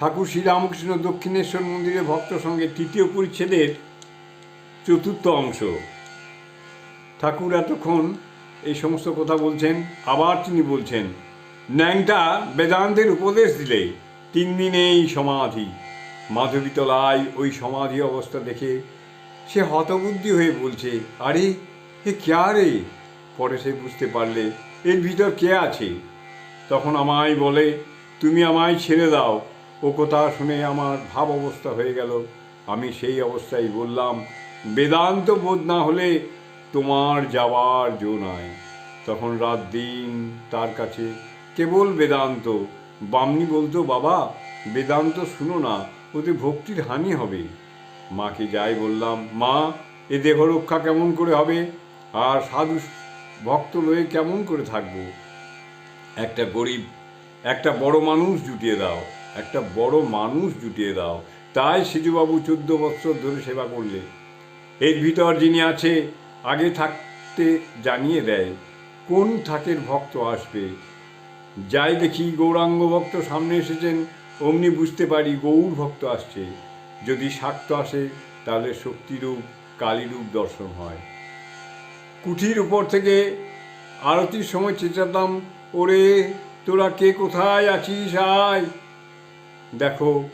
ঠাকুর শ্রীরামকৃষ্ণ দক্ষিণেশ্বর মন্দিরে ভক্ত সঙ্গে তৃতীয় পরিচ্ছেদের চতুর্থ অংশ। ঠাকুর এতক্ষণ এই সমস্ত কথা বলছেন, আবার তিনি বলছেন, ন্যাংটা বেদান্তের উপদেশ দিলে তিন দিনেই সমাধি। মাধবীতলায় ওই সমাধি অবস্থা দেখে সে হতবুদ্ধি হয়ে বলছে, আরে, এ কে রে? পরে সে বুঝতে পারলে, এর ভিতর কে আছে? তখন আমায় বলে, তুমি আমায় ছেড়ে দাও। ও কথা শুনে আমার ভাব অবস্থা হয়ে গেল। আমি সেই অবস্থায় বললাম, বেদান্ত বোধ না হলে তোমার যাওয়ার জো নাই। তখন রাত দিন তার কাছে, কেবল বেদান্ত, বামনি বলতো, বাবা, বেদান্ত শুনো না, ওতে ভক্তির হানি হবে। মাকে যাই বললাম, মা, এ দেহ রক্ষা কেমন করে হবে? আর সাধু ভক্ত লয়ে কেমন করে থাকব? একটা গরিব, একটা বড় মানুষ জুটিয়ে দাও। একটা বড় মানুষ জুটিয়ে দাও। তাই সিজুবাবু চোদ্দ বছর ধরে সেবা করলে এর ভিতর যিনি আছে, আগে থাকতে জানিয়ে দেয়, কোন থাকের ভক্ত আসবে। যাই দেখি গৌরাঙ্গ ভক্ত সামনে এসেছেন, অমনি বুঝতে পারি গৌর ভক্ত আসছে। যদি শাক্ত আসে, তাহলে শক্তিরূপ, কালীরূপ দর্শন হয়। কুঠির উপর থেকে আরতির সময় চেঁচাতাম, ওরে, তোরা কে কোথায় আছিস? আয়! দেখো,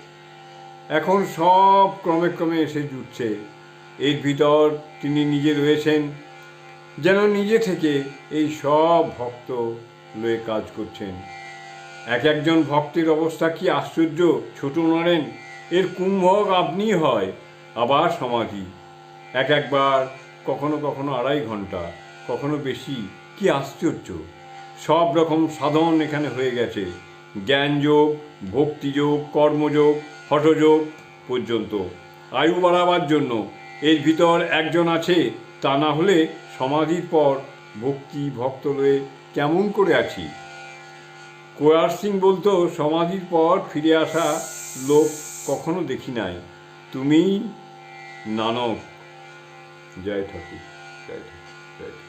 এখন সব ক্রমে ক্রমে এসে জুটছে। এর ভিতর তিনি নিজে রয়েছেন, যেন নিজে থেকে এই সব ভক্ত লয়ে কাজ করছেন। এক একজন ভক্তের অবস্থা কি আশ্চর্য, ছোট নড়েন এর কুম্ভক আপনি হয়, আবার সমাধি। এক একবার, কখনো কখনো আড়াই ঘণ্টা কখনো বেশি, কি আশ্চর্য। সব রকম সাধন এখানে হয়ে গেছে। জ্ঞানযোগ, ভক্তিযোগ, কর্মযোগ, হঠযোগ পর্যন্ত। আয়ু বাড়াবার জন্য এর ভিতর একজন আছে, তা না হলে সমাধির পর ভক্তি, ভক্ত লয়ে কেমন করে আছি? কোয়ার সিং বলতো, সমাধির পর ফিরে আসা লোক কখনো দেখি নাই। তুমি নানক। জয় ঠাকুর জয় ঠাকুর জয় ঠাকুর।